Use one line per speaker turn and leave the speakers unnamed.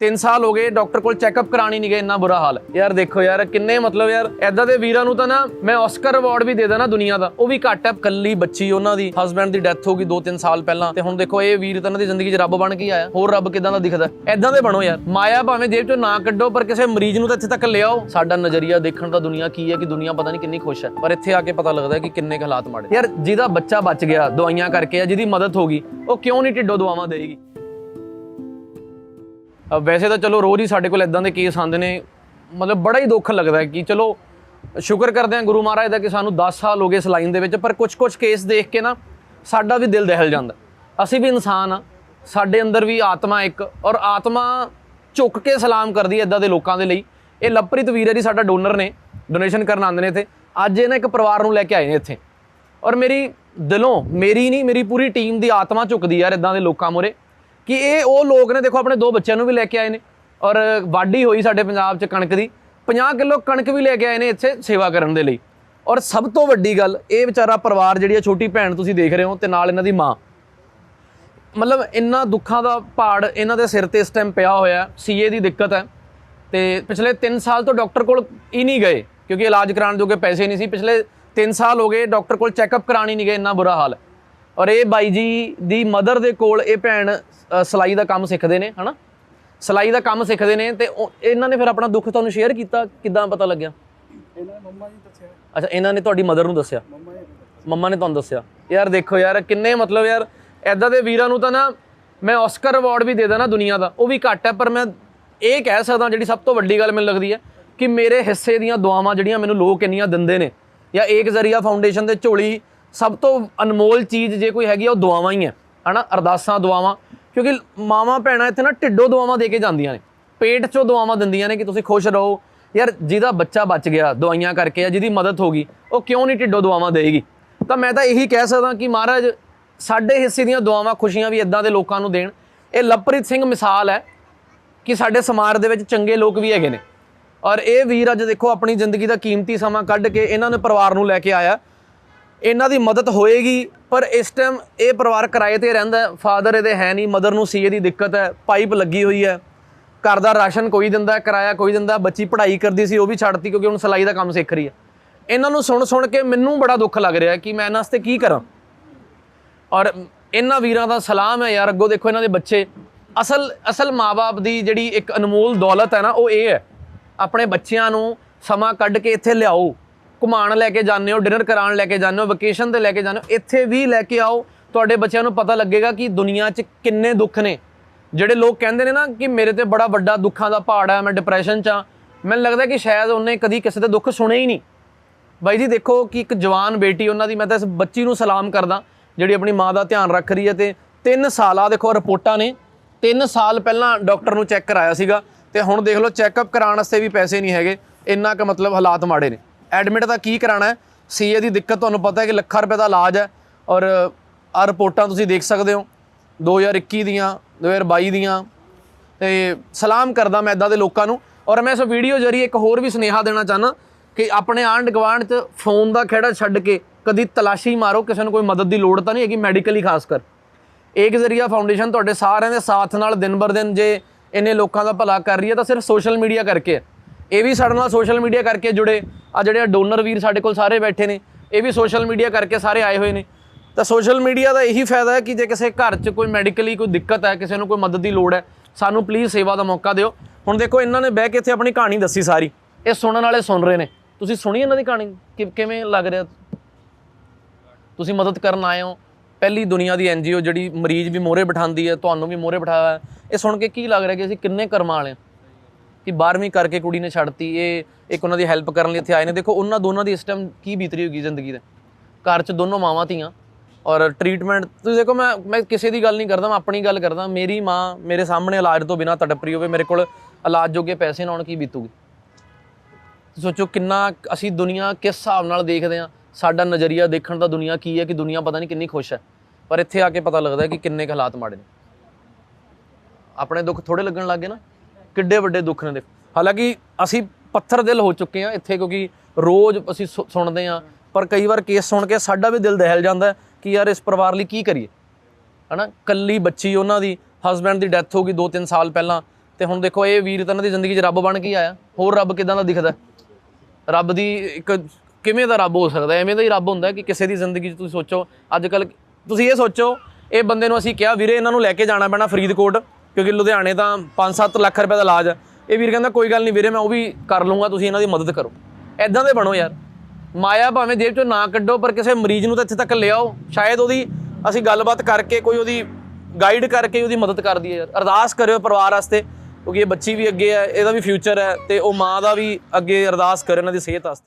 3 ਸਾਲ ਹੋ ਗਏ ਡਾਕਟਰ ਕੋਲ ਚੈੱਕਅਪ ਕਰਾਣੀ ਨਹੀਂ ਗਏ, ਇੰਨਾ ਬੁਰਾ ਹਾਲ। ਹੈ। ਯਾਰ ਦੇਖੋ ਯਾਰ, ਕਿੰਨੇ ਮਤਲਬ ਯਾਰ ਐਦਾਂ ਦੇ ਵੀਰਾਂ ਨੂੰ ਤਾਂ ਨਾ ਮੈਂ ਆਸਕਰ ਅਵਾਰਡ ਵੀ ਦੇ ਦੇਣਾ ਦੁਨੀਆ ਦਾ। ਉਹ ਵੀ ਘੱਟ ਹੈ ਕੱਲੀ ਬੱਚੀ, ਉਹਨਾਂ ਦੀ ਹਸਬੰਡ ਦੀ ਡੈਥ ਹੋ ਗਈ 2-3 ਸਾਲ ਪਹਿਲਾਂ। ਤੇ ਹੁਣ ਦੇਖੋ, ਇਹ ਵੀਰ ਤਾਂ ਇਹਨਾਂ ਦੀ ਜ਼ਿੰਦਗੀ 'ਚ ਰੱਬ ਬਣ ਕੇ ਆਇਆ। ਹੋਰ ਰੱਬ ਕਿਦਾਂ ਦਾ ਦਿਖਦਾ? ਐਦਾਂ ਦੇ ਬਣੋ ਯਾਰ। ਮਾਇਆ ਭਾਵੇਂ ਜੇਬ 'ਚੋਂ ਨਾ ਕੱਢੋ, ਪਰ ਕਿਸੇ ਮਰੀਜ਼ ਨੂੰ ਤਾਂ ਇੱਥੇ ਤੱਕ ਲਿਆਓ। ਸਾਡਾ ਨਜ਼ਰੀਆ ਦੇਖਣ ਦਾ ਦੁਨੀਆ ਕੀ ਹੈ ਕਿ ਦੁਨੀਆ ਪਤਾ ਨਹੀਂ ਕਿੰਨੀ ਖੁਸ਼ ਹੈ। ਪਰ ਇੱਥੇ ਆ ਕੇ ਪਤਾ ਲੱਗਦਾ ਕਿ ਕਿੰਨੇ ਕੁ ਹਾਲਾਤ ਮਾੜੇ। ਯਾਰ ਜਿਹਦਾ ਬੱਚਾ ਬਚ ਗਿਆ, ਦਵਾਈਆਂ ਕਰਕੇ ਆ, ਜਿਹਦੀ ਮਦਦ ਹੋ ਗਈ, ਉਹ ਕਿਉਂ ਨਹੀਂ ਢਿੱਡੋ ਦਵਾਵਾਂ ਦੇਗੀ ਵੈਸੇ ਤਾਂ ਚਲੋ ਰੋਜ਼ ਹੀ ਸਾਡੇ ਕੋਲ ਇਦਾਂ ਦੇ ਕੇਸ ਆਉਂਦੇ ਨੇ। ਮਤਲਬ ਬੜਾ ਹੀ ਦੁੱਖ ਲੱਗਦਾ ਕਿ ਚਲੋ ਸ਼ੁਕਰ ਕਰਦੇ ਹਾਂ ਗੁਰੂ ਮਹਾਰਾਜ ਦਾ ਕਿ ਸਾਨੂੰ 10 ਸਾਲ ਹੋ ਗਏ ਇਸ ਲਾਈਨ ਦੇ ਵਿੱਚ, ਪਰ ਕੁਝ-ਕੁਝ ਕੇਸ ਦੇਖ ਕੇ ਨਾ ਸਾਡਾ ਵੀ ਦਿਲ ਦਹਿਲ ਜਾਂਦਾ। ਅਸੀਂ ਵੀ ਇਨਸਾਨ ਆ ਸਾਡੇ ਅੰਦਰ ਵੀ ਆਤਮਾ ਇੱਕ, ਔਰ ਆਤਮਾ ਝੁੱਕ ਕੇ ਸਲਾਮ ਕਰਦੀ ਹੈ ਇਦਾਂ ਦੇ ਲੋਕਾਂ ਦੇ ਲਈ। ਇਹ ਲਵਪ੍ਰੀਤ ਵੀਰ ਹੈ ਜੀ, ਸਾਡਾ ਡੋਨਰ ਨੇ ਡੋਨੇਸ਼ਨ ਕਰਨ ਆਉਂਦੇ ਨੇ ਇੱਥੇ। ਅੱਜ ਇਹ ਨਾ ਇੱਕ ਪਰਿਵਾਰ ਨੂੰ ਲੈ ਕੇ ਆਏ ਨੇ ਇੱਥੇ। ਔਰ ਮੇਰੀ ਦਿਲੋਂ, ਮੇਰੀ ਨਹੀਂ, ਮੇਰੀ ਪੂਰੀ ਟੀਮ ਦੀ ਆਤਮਾ ਝੁਕਦੀ ਯਾਰ ਇਦਾਂ ਦੇ ਲੋਕਾਂ ਮੂਹਰੇ। ਕਿ ਇਹ ਉਹ ਲੋਕ ਨੇ, ਦੇਖੋ ਆਪਣੇ ਦੋ ਬੱਚਿਆਂ ਨੂੰ ਵੀ ਲੈ ਕੇ ਆਏ ਨੇ ਔਰ ਵਾਢੀ ਹੋਈ ਸਾਡੇ ਪੰਜਾਬ 'ਚ ਕਣਕ ਦੀ 50 ਕਿਲੋ ਕਣਕ ਵੀ ਲੈ ਕੇ ਆਏ ਨੇ ਇੱਥੇ ਸੇਵਾ ਕਰਨ ਦੇ ਲਈ। ਔਰ ਸਭ ਤੋਂ ਵੱਡੀ ਗੱਲ, ਇਹ ਵਿਚਾਰਾ ਪਰਿਵਾਰ ਜਿਹੜੀ ਆ, ਛੋਟੀ ਭੈਣ ਤੁਸੀਂ ਦੇਖ ਰਹੇ ਹੋ ਤੇ ਨਾਲ ਇਹਨਾਂ ਦੀ ਮਾਂ। ਮਤਲਬ ਇੰਨਾ ਦੁੱਖਾਂ ਦਾ ਪਹਾੜ ਇਹਨਾਂ ਦੇ ਸਿਰ ਤੇ ਇਸ ਟਾਈਮ ਪਿਆ ਹੋਇਆ ਸੀਏ ਦੀ ਦਿੱਕਤ ਹੈ। ਤੇ ਪਿਛਲੇ 3 ਸਾਲ ਤੋਂ ਡਾਕਟਰ ਕੋਲ ਹੀ ਨਹੀਂ ਗਏ, ਕਿਉਂਕਿ ਇਲਾਜ ਕਰਾਉਣ ਜੋਗੇ ਪੈਸੇ ਨਹੀਂ ਸੀ। ਪਿਛਲੇ 3 ਸਾਲ ਹੋ ਗਏ ਡਾਕਟਰ ਕੋਲ ਚੈੱਕਅਪ ਕਰਾਣੀ ਨਹੀਂ ਗਏ, ਇੰਨਾ ਬੁਰਾ ਹਾਲ। ਔਰ ਇਹ ਬਾਈ ਜੀ ਦੀ ਮਦਰ ਦੇ ਕੋਲ ਇਹ ਭੈਣ ਸਿਲਾਈ ਦਾ ਕੰਮ ਸਿੱਖਦੇ ਨੇ ਹਨਾ? ਸਿਲਾਈ ਦਾ ਕੰਮ ਸਿੱਖਦੇ ਨੇ ਤੇ ਇਹਨਾਂ ਨੇ ਫਿਰ ਆਪਣਾ ਦੁੱਖ ਤੁਹਾਨੂੰ ਸ਼ੇਅਰ ਕੀਤਾ? ਕਿਦਾਂ ਪਤਾ ਲੱਗਿਆ?
ਇਹਨਾਂ ਨੇ ਮੰਮਾ ਜੀ ਦੱਸਿਆ।
ਅੱਛਾ ਇਹਨਾਂ ਨੇ ਤੁਹਾਡੀ ਮਦਰ ਨੂੰ ਦੱਸਿਆ?
ਮੰਮਾ ਜੀ
ਮੰਮਾ ਨੇ ਤੁਹਾਨੂੰ ਦੱਸਿਆ? ਯਾਰ ਦੇਖੋ ਯਾਰ ਕਿੰਨੇ ਮਤਲਬ ਯਾਰ ਐਦਾਂ ਦੇ ਵੀਰਾਂ ਨੂੰ ਤਾਂ ਨਾ ਮੈਂ ਆਸਕਰ ਅਵਾਰਡ ਵੀ ਦੇ ਦੇਣਾ ਦੁਨੀਆ ਦਾ। ਉਹ ਵੀ ਘੱਟ ਹੈ ਪਰ ਮੈਂ ਇਹ ਕਹਿ ਸਕਦਾ ਜਿਹੜੀ ਸਭ ਤੋਂ ਵੱਡੀ ਗੱਲ ਮੈਨੂੰ ਲੱਗਦੀ ਹੈ ਕਿ ਮੇਰੇ ਹਿੱਸੇ ਦੀਆਂ ਦੁਆਵਾਂ ਜਿਹੜੀਆਂ ਮੈਨੂੰ ਲੋਕ ਇੰਨੀਆਂ ਦਿੰਦੇ ਨੇ ਜਾਂ ਏਕ ਜ਼ਰੀਆ ਫਾਊਂਡੇਸ਼ਨ ਦੇ ਝੋਲੀ ਸਭ ਤੋਂ ਅਨਮੋਲ ਚੀਜ਼ ਜੇ ਕੋਈ ਹੈਗੀ ਆ ਉਹ ਦੁਆਵਾਂ ਹੀ ਹੈ ਹਨਾ? ਅਰਦਾਸਾਂ ਦੁਆਵਾਂ। ਕਿਉਂਕਿ ਮਾਵਾਂ ਭੈਣਾਂ ਇੱਥੇ ਨਾ ਢਿੱਡੋ ਦੁਆਵਾਂ ਦੇ ਕੇ ਜਾਂਦੀਆਂ ਨੇ। ਪੇਟ 'ਚੋਂ ਦੁਆਵਾਂ ਦਿੰਦੀਆਂ ਨੇ ਕਿ ਤੁਸੀਂ ਖੁਸ਼ ਰਹੋ। ਯਾਰ ਜਿਹਦਾ ਬੱਚਾ ਬਚ ਗਿਆ, ਦਵਾਈਆਂ ਕਰਕੇ ਜਾਂ ਜਿਹਦੀ ਮਦਦ ਹੋ ਗਈ, ਉਹ ਕਿਉਂ ਨਹੀਂ ਢਿੱਡੋ ਦੁਆਵਾਂ ਦੇਗੀ? ਤਾਂ ਮੈਂ ਤਾਂ ਇਹੀ ਕਹਿ ਸਕਦਾ ਕਿ ਮਹਾਰਾਜ, ਸਾਡੇ ਹਿੱਸੇ ਦੀਆਂ ਦੁਆਵਾਂ ਖੁਸ਼ੀਆਂ ਵੀ ਇਦਾਂ ਦੇ ਲੋਕਾਂ ਨੂੰ ਦੇਣ। ਇਹ ਲਵਪ੍ਰੀਤ ਸਿੰਘ ਮਿਸਾਲ ਹੈ ਕਿ ਸਾਡੇ ਸਮਾਜ ਦੇ ਵਿੱਚ ਚੰਗੇ ਲੋਕ ਵੀ ਹੈਗੇ ਨੇ। ਔਰ ਇਹ ਵੀਰ ਅੱਜ ਦੇਖੋ, ਆਪਣੀ ਜ਼ਿੰਦਗੀ ਦਾ ਕੀਮਤੀ ਸਮਾਂ ਕੱਢ ਕੇ ਇਹਨਾਂ ਨੇ ਪਰਿਵਾਰ ਨੂੰ ਲੈ ਕੇ ਆਇਆ। ਇਹਨਾਂ ਦੀ ਮਦਦ ਹੋਏਗੀ, ਪਰ ਇਸ ਟਾਈਮ ਇਹ ਪਰਿਵਾਰ ਕਿਰਾਏ ਤੇ ਰਹਿੰਦਾ ਫਾਦਰ ਇਹਦੇ ਹੈ ਨਹੀਂ ਮਦਰ ਨੂੰ ਸੀਏ ਦੀ ਦਿੱਕਤ ਹੈ ਪਾਈਪ ਲੱਗੀ ਹੋਈ ਹੈ। ਘਰ ਦਾ ਰਾਸ਼ਨ ਕੋਈ ਦਿੰਦਾ ਕਿਰਾਇਆ ਕੋਈ ਦਿੰਦਾ ਬੱਚੀ ਪੜ੍ਹਾਈ ਕਰਦੀ ਸੀ, ਉਹ ਵੀ ਛੱਡਤੀ ਕਿਉਂਕਿ ਹੁਣ ਸਿਲਾਈ ਦਾ ਕੰਮ ਸਿੱਖ ਰਹੀ ਹੈ। ਇਹਨਾਂ ਨੂੰ ਸੁਣ ਸੁਣ ਕੇ ਮੈਨੂੰ ਬੜਾ ਦੁੱਖ ਲੱਗ ਰਿਹਾ ਕਿ ਮੈਂ ਇਹਨਾਂ ਵਾਸਤੇ ਕੀ ਕਰਾਂ। ਔਰ ਇਹਨਾਂ ਵੀਰਾਂ ਦਾ ਸਲਾਮ ਹੈ ਯਾਰ, ਅੱਗੋਂ ਦੇਖੋ ਇਹਨਾਂ ਦੇ ਬੱਚੇ। ਅਸਲ ਅਸਲ ਮਾਪੇ ਦੀ ਜਿਹੜੀ ਇੱਕ ਅਨਮੋਲ ਦੌਲਤ ਹੈ ਨਾ, ਉਹ ਇਹ ਹੈ, ਆਪਣੇ ਬੱਚਿਆਂ ਨੂੰ ਸਮਾਂ ਕੱਢ ਕੇ ਇੱਥੇ ਲਿਆਓ। ਘੁਮਾਣ ਲੈ ਕੇ ਜਾਂਦੇ ਹੋ ਡਿਨਰ ਕਰਾਉਣ ਲੈ ਕੇ ਜਾਂਦੇ ਹੋ ਵਕੇਸ਼ਨ ਤੇ ਲੈ ਕੇ ਜਾਂਦੇ ਹੋ, ਇੱਥੇ ਵੀ ਲੈ ਕੇ ਆਓ। ਤੁਹਾਡੇ ਬੱਚਿਆਂ ਨੂੰ ਪਤਾ ਲੱਗੇਗਾ ਕਿ ਦੁਨੀਆ 'ਚ ਕਿੰਨੇ ਦੁੱਖ ਨੇ। ਜਿਹੜੇ ਲੋਕ ਕਹਿੰਦੇ ਨੇ ਨਾ ਕਿ ਮੇਰੇ ਤੇ ਬੜਾ ਵੱਡਾ ਦੁੱਖਾਂ ਦਾ ਪਹਾੜ ਹੈ ਮੈਂ ਡਿਪਰੈਸ਼ਨ 'ਚ ਆ। ਮੈਨੂੰ ਲੱਗਦਾ ਕਿ ਸ਼ਾਇਦ ਉਹਨੇ ਕਦੀ ਕਿਸੇ ਦੇ ਦੁੱਖ ਸੁਣੇ ਹੀ ਨਹੀਂ। ਬਾਈ ਜੀ ਦੇਖੋ ਕਿ ਇੱਕ ਜਵਾਨ ਬੇਟੀ, ਉਹਨਾਂ ਦੀ ਮੈਂ ਤਾਂ ਇਸ ਬੱਚੀ ਨੂੰ ਸਲਾਮ ਕਰਦਾ, ਜਿਹੜੀ ਆਪਣੀ ਮਾਂ ਦਾ ਧਿਆਨ ਰੱਖ ਰਹੀ ਹੈ ਤੇ 3 ਸਾਲਾਂ, ਦੇਖੋ ਰਿਪੋਰਟਾਂ ਨੇ 3 ਸਾਲ ਪਹਿਲਾਂ ਡਾਕਟਰ ਨੂੰ ਚੈੱਕ ਕਰਾਇਆ ਸੀਗਾ ਤੇ ਹੁਣ ਦੇਖ ਲਓ ਚੈੱਕਅਪ ਕਰਾਉਣ ਵਾਸਤੇ ਵੀ ਪੈਸੇ ਨਹੀਂ ਹੈਗੇ, ਇੰਨਾ ਕੁ ਮਤਲਬ ਹਾਲਾਤ ਮਾੜੇ ਨੇ। ਐਡਮਿਟ ਤਾਂ ਕੀ ਕਰਾਣਾ ਹੈ? ਸੀਏ ਦੀ ਦਿੱਕਤ ਤੁਹਾਨੂੰ ਪਤਾ ਹੈ ਕਿ ਲੱਖਾਂ ਰੁਪਏ ਦਾ ਇਲਾਜ ਹੈ ਔਰ ਆ ਰਿਪੋਰਟਾਂ ਤੁਸੀਂ ਦੇਖ ਸਕਦੇ ਹੋ। 2021 ਦੀਆਂ 2022 ਦੀਆਂ। ਤੇ ਸਲਾਮ ਕਰਦਾ ਮੈਂ ਇਦਾਂ ਦੇ ਲੋਕਾਂ ਨੂੰ। ਔਰ ਮੈਂ ਇਸ ਵੀਡੀਓ ਜਰੀਏ ਇੱਕ ਹੋਰ ਵੀ ਸੁਨੇਹਾ ਦੇਣਾ ਚਾਹਨਾ ਕਿ ਆਪਣੇ ਆਂਢ ਗੁਆਂਢ 'ਚ ਫੋਨ ਦਾ ਖੇੜਾ ਛੱਡ ਕੇ ਕਦੀ ਤਲਾਸ਼ੀ ਮਾਰੋ, ਕਿਸੇ ਨੂੰ ਕੋਈ ਮਦਦ ਦੀ ਲੋੜ ਤਾਂ ਨਹੀਂ ਹੈਗੀ ਮੈਡੀਕਲੀ ਖਾਸ ਕਰ। ਏਕ ਜ਼ਰੀਆ ਫਾਊਂਡੇਸ਼ਨ ਤੁਹਾਡੇ ਸਾਰਿਆਂ ਦੇ ਸਾਥ ਨਾਲ ਦਿਨ ਬਰ ਦਿਨ ਜੇ ਇੰਨੇ ਲੋਕਾਂ ਦਾ ਭਲਾ ਕਰ ਰਹੀ ਹੈ ਤਾਂ ਸਿਰਫ ਸੋਸ਼ਲ ਮੀਡੀਆ ਕਰਕੇ ਹੈ। ਇਹ ਵੀ ਸਾਡੇ ਨਾਲ ਸੋਸ਼ਲ ਮੀਡੀਆ ਕਰਕੇ ਜੁੜੇ। ਆ ਜਿਹੜੇ ਡੋਨਰ ਵੀਰ ਸਾਡੇ ਕੋਲ ਸਾਰੇ ਬੈਠੇ ਨੇ, ਇਹ ਵੀ ਸੋਸ਼ਲ ਮੀਡੀਆ ਕਰਕੇ ਸਾਰੇ ਆਏ ਹੋਏ ਨੇ। ਤਾਂ ਸੋਸ਼ਲ ਮੀਡੀਆ ਦਾ ਇਹੀ ਫਾਇਦਾ ਹੈ ਕਿ ਜੇ ਕਿਸੇ ਘਰ 'ਚ ਕੋਈ ਮੈਡੀਕਲੀ ਕੋਈ ਦਿੱਕਤ ਹੈ, ਕਿਸੇ ਨੂੰ ਕੋਈ ਮਦਦ ਦੀ ਲੋੜ ਹੈ, ਸਾਨੂੰ ਪਲੀਜ਼ ਸੇਵਾ ਦਾ ਮੌਕਾ ਦਿਓ। ਹੁਣ ਦੇਖੋ, ਇਹਨਾਂ ਨੇ ਬਹਿ ਕੇ ਇੱਥੇ ਆਪਣੀ ਕਹਾਣੀ ਦੱਸੀ ਸਾਰੀ। ਇਹ ਸੁਣਨ ਵਾਲੇ ਸੁਣ ਰਹੇ ਨੇ। ਤੁਸੀਂ ਸੁਣੀ ਇਹਨਾਂ ਦੀ ਕਹਾਣੀ? ਕਿ- ਕਿਵੇਂ ਲੱਗ ਰਿਹਾ? ਤੁਸੀਂ ਮਦਦ ਕਰਨ ਆਏ ਹੋ। ਪਹਿਲੀ ਦੁਨੀਆ ਦੀ ਐਨਜੀਓ ਜਿਹੜੀ ਮਰੀਜ਼ ਵੀ ਮੋਰੇ ਬਿਠਾਉਂਦੀ ਹੈ, ਤੁਹਾਨੂੰ ਵੀ ਮੋਰੇ ਬਿਠਾਇਆ ਇਹ ਸੁਣ ਕੇ ਕੀ ਲੱਗ ਰਿਹਾ ਕਿ ਅਸੀਂ ਕਿੰਨੇ ਕਰਮਾਂ ਵਾਲੇ ਹਾਂ? ਕਿ 12ਵੀਂ ਕਰਕੇ ਕੁੜੀ ਨੇ ਛੱਡਤੀ, ਇਹ ਇੱਕ ਉਹਨਾਂ ਦੀ ਹੈਲਪ ਕਰਨ ਲਈ ਇੱਥੇ ਆਏ ਨੇ। ਦੇਖੋ, ਉਹਨਾਂ ਦੋਨਾਂ ਦੀ ਇਸ ਟਾਈਮ ਕੀ ਬੀਤਰੀ ਹੋਗੀ ਜ਼ਿੰਦਗੀ ਦੇ? ਘਰ 'ਚ ਦੋਨੋਂ ਮਾਵਾਂ ਧੀਆਂ ਔਰ ਟ੍ਰੀਟਮੈਂਟ ਤੁਸੀਂ ਦੇਖੋ, ਮੈਂ ਮੈਂ ਕਿਸੇ ਦੀ ਗੱਲ ਨਹੀਂ ਕਰਦਾ, ਮੈਂ ਆਪਣੀ ਗੱਲ ਕਰਦਾ। ਮੇਰੀ ਮਾਂ ਮੇਰੇ ਸਾਹਮਣੇ ਇਲਾਜ ਤੋਂ ਬਿਨਾ ਤੜਪ ਹੋਵੇ, ਮੇਰੇ ਕੋਲ ਇਲਾਜ ਜੋਗੇ ਪੈਸੇ ਨਾ ਹੋਣ, ਕੀ ਬੀਤੂਗੀ? ਸੋਚੋ ਕਿੰਨਾ ਅਸੀਂ ਦੁਨੀਆ ਕਿਸ ਹਿਸਾਬ ਨਾਲ ਦੇਖਦੇ ਆ ਸਾਡਾ ਨਜ਼ਰੀਆ ਦੇਖਣ ਦਾ ਦੁਨੀਆ ਕੀ ਹੈ ਕਿ ਦੁਨੀਆ ਪਤਾ ਨਹੀਂ ਕਿੰਨੀ ਖੁਸ਼ ਹੈ। ਪਰ ਇੱਥੇ ਆ ਕੇ ਪਤਾ ਲੱਗਦਾ ਕਿ ਕਿੰਨੇ ਕੁ ਹਾਲਾਤ ਮਾੜੇ ਨੇ। ਆਪਣੇ ਦੁੱਖ ਥੋੜੇ ਲੱਗਣ ਲੱਗੇ ਨਾ। ਕਿੱਡੇ ਵੱਡੇ ਦੁੱਖ ਨੇ ਦੇਖੋ। ਹਾਲਾਂਕਿ ਅਸੀਂ ਪੱਥਰ ਦਿਲ ਹੋ ਚੁੱਕੇ ਆ ਇੱਥੇ ਕਿਉਂਕਿ ਰੋਜ਼ ਅਸੀਂ ਸੁ- ਸੁਣਦੇ ਆ ਪਰ ਕਈ ਵਾਰ ਕੇਸ ਸੁਣ ਕੇ ਸਾਡਾ ਵੀ ਦਿਲ ਦਹਿਲ ਜਾਂਦਾ ਕਿ ਯਾਰ ਇਸ ਪਰਿਵਾਰ ਲਈ ਕੀ ਕਰੀਏ। ਹਨਾ? ਕੱਲੀ ਬੱਚੀ, ਉਹਨਾਂ ਦੀ ਹਸਬੰਡ ਦੀ ਡੈਥ ਹੋ ਗਈ 2-3 ਸਾਲ ਪਹਿਲਾਂ ਤੇ ਹੁਣ ਦੇਖੋ ਇਹ ਵੀਰ ਤਾਂ ਇਹਨਾਂ ਦੀ ਜ਼ਿੰਦਗੀ 'ਚ ਰੱਬ ਬਣ ਕੇ ਆਇਆ। ਹੋਰ ਰੱਬ ਕਿਦਾਂ ਦਾ ਦਿਖਦਾ? ਰੱਬ ਦੀ ਇੱਕ ਕਿਵੇਂ ਦਾ ਰੱਬ ਹੋ ਸਕਦਾ? ਹੈ? ਐਵੇਂ ਦਾ ਹੀ ਰੱਬ ਹੁੰਦਾ ਕਿ ਕਿਸੇ ਦੀ ਜ਼ਿੰਦਗੀ 'ਚ ਤੁਸੀਂ ਸੋਚੋ। ਅੱਜ ਕੱਲ ਤੁਸੀਂ ਇਹ ਸੋਚੋ, ਇਹ ਬੰਦੇ ਨੂੰ ਅਸੀਂ ਕਿਹਾ, ਵੀਰੇ, ਇਹਨਾਂ ਨੂੰ ਲੈ ਕੇ ਜਾਣਾ ਪੈਣਾ ਫਰੀਦਕੋਟ। ਕਿਉਂਕਿ ਲੁਧਿਆਣੇ ਤਾਂ 5-7 ਲੱਖ ਰੁਪਏ ਦਾ ਇਲਾਜ ਹੈ ਇਹ ਵੀਰ ਕਹਿੰਦਾ, ਕੋਈ ਗੱਲ ਨਹੀਂ ਵੀਰੇ, ਮੈਂ ਉਹ ਵੀ ਕਰ ਲੂੰਗਾ ਤੁਸੀਂ ਇਹਨਾਂ ਦੀ ਮਦਦ ਕਰੋ। ਐਦਾਂ ਦੇ ਬਣੋ ਯਾਰ। ਮਾਇਆ ਭਾਵੇਂ ਜੇਬ ਚੋਂ ਨਾ ਕੱਢੋ, ਪਰ ਕਿਸੇ ਮਰੀਜ਼ ਨੂੰ ਤਾਂ ਇੱਥੇ ਤੱਕ ਲਿਆਓ। ਸ਼ਾਇਦ ਉਹਦੀ ਅਸੀਂ ਗੱਲਬਾਤ ਕਰਕੇ ਕੋਈ ਉਹਦੀ ਗਾਈਡ ਕਰਕੇ ਉਹਦੀ ਮਦਦ ਕਰ ਦਈਏ ਯਾਰ। ਅਰਦਾਸ ਕਰਿਓ ਪਰਿਵਾਰ ਵਾਸਤੇ, ਕਿਉਂਕਿ ਇਹ ਬੱਚੀ ਵੀ ਅੱਗੇ ਹੈ ਇਹਦਾ ਵੀ ਫਿਊਚਰ ਹੈ ਤੇ ਉਹ ਮਾਂ ਦਾ ਵੀ ਅੱਗੇ ਅਰਦਾਸ ਕਰੇ, ਇਹਨਾਂ ਦੀ ਸਿਹਤ ਵਾਸਤੇ।